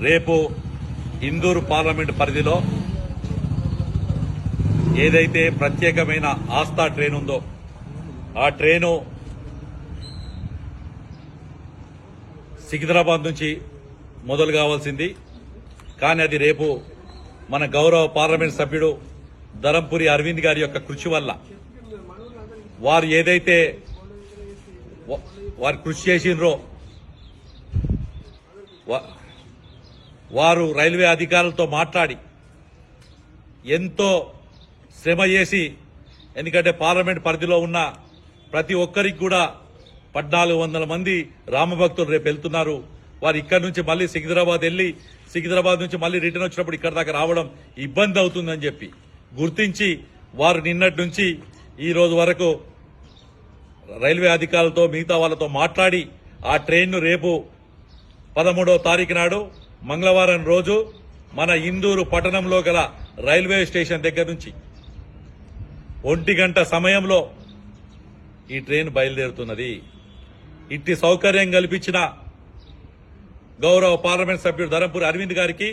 రేపు ఇందూరు పార్లమెంట్ పరిధిలో ఏదైతే ప్రత్యేకమైన ఆస్థా ట్రైన్ ఉందో ఆ ట్రైను సికింద్రాబాద్ నుంచి మొదలు కావాల్సింది. కానీ అది రేపు మన గౌరవ పార్లమెంట్ సభ్యుడు ధరంపురి అరవింద్ గారి యొక్క కృషి వల్ల వారు ఏదైతే వారు కృషి చేసినరో వారు రైల్వే అధికారులతో మాట్లాడి ఎంతో శ్రమ చేసి ఎందుకంటే పార్లమెంట్ పరిధిలో ఉన్న ప్రతి ఒక్కరికి కూడా పద్నాలుగు వందల మంది రామభక్తులు రేపు వెళ్తున్నారు. వారు ఇక్కడి నుంచి మళ్ళీ సికింద్రాబాద్ వెళ్ళి సికింద్రాబాద్ నుంచి మళ్ళీ రిటర్న్ వచ్చినప్పుడు ఇక్కడ దాకా రావడం ఇబ్బంది అవుతుందని చెప్పి గుర్తించి వారు నిన్నటి నుంచి ఈ రోజు వరకు రైల్వే అధికారులతో మిగతా వాళ్ళతో మాట్లాడి ఆ ట్రైన్ను రేపు పదమూడవ తారీఖు నాడు మంగళవారం రోజు మన ఇందూరు పట్టణంలో గల రైల్వే స్టేషన్ దగ్గర నుంచి ఒంటి గంట సమయంలో ఈ ట్రైన్ బయలుదేరుతున్నది. ఇట్టి సౌకర్యం కల్పించిన గౌరవ పార్లమెంట్ సభ్యుడు ధరంపూర్ అరవింద్ గారికి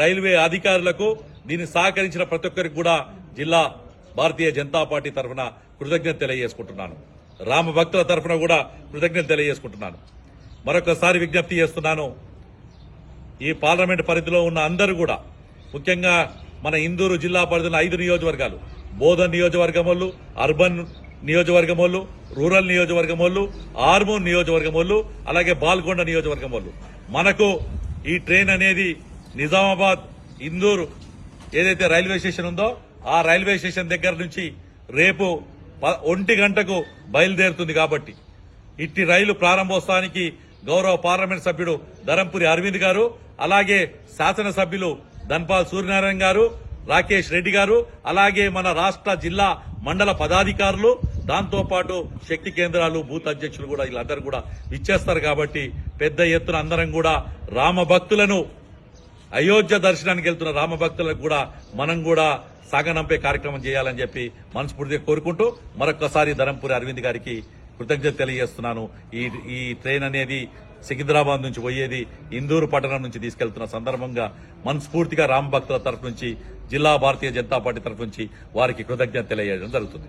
రైల్వే అధికారులకు దీన్ని సహకరించిన ప్రతి ఒక్కరికి కూడా జిల్లా భారతీయ జనతా పార్టీ తరఫున కృతజ్ఞత తెలియజేసుకుంటున్నాను. రామభక్తుల తరఫున కూడా కృతజ్ఞత తెలియజేసుకుంటున్నాను. మరొకసారి విజ్ఞప్తి చేస్తున్నాను ఈ పార్లమెంట్ పరిధిలో ఉన్న అందరూ కూడా ముఖ్యంగా మన ఇందూరు జిల్లా పరిధిలో ఐదు నియోజకవర్గాలు. బోధన్ నియోజకవర్గం వాళ్ళు అర్బన్ నియోజకవర్గం వాళ్ళు రూరల్ నియోజకవర్గం వాళ్ళు ఆర్మూర్ నియోజకవర్గం వాళ్ళు అలాగే బాల్కొండ నియోజకవర్గం వాళ్ళు మనకు ఈ ట్రైన్ అనేది నిజామాబాద్ ఇందూరు ఏదైతే రైల్వే స్టేషన్ ఉందో ఆ రైల్వే స్టేషన్ దగ్గర నుంచి రేపు ఒంటి గంటకు బయలుదేరుతుంది కాబట్టి. ఇట్టి రైలు ప్రారంభోత్సవానికి గౌరవ పార్లమెంట్ సభ్యుడు ధరంపురి అరవింద్ గారు అలాగే శాసనసభ్యులు ధన్పాల్ సూర్యనారాయణ గారు రాకేష్ రెడ్డి గారు అలాగే మన రాష్ట్ర జిల్లా మండల పదాధికారులు దాంతోపాటు శక్తి కేంద్రాలు బూత్ అధ్యక్షులు కూడా వీళ్ళందరూ కూడా ఇచ్చేస్తారు కాబట్టి పెద్ద ఎత్తున అందరం కూడా రామభక్తులను అయోధ్య దర్శనానికి వెళ్తున్న రామభక్తులకు కూడా మనం కూడా సాగనంపే కార్యక్రమం చేయాలని చెప్పి మనస్ఫూర్తిగా కోరుకుంటూ మరొకసారి ధరంపూరి అరవింద్ గారికి కృతజ్ఞత తెలియజేస్తున్నాను. ఈ ఈ ట్రైన్ అనేది సికింద్రాబాద్ నుంచి పోయేది ఇందూరు పట్టణం నుంచి తీసుకెళ్తున్న సందర్భంగా మనస్ఫూర్తిగా రామభక్తుల తరఫు నుంచి జిల్లా భారతీయ జనతా పార్టీ తరఫు నుంచి వారికి కృతజ్ఞత తెలియజేయడం జరుగుతుంది.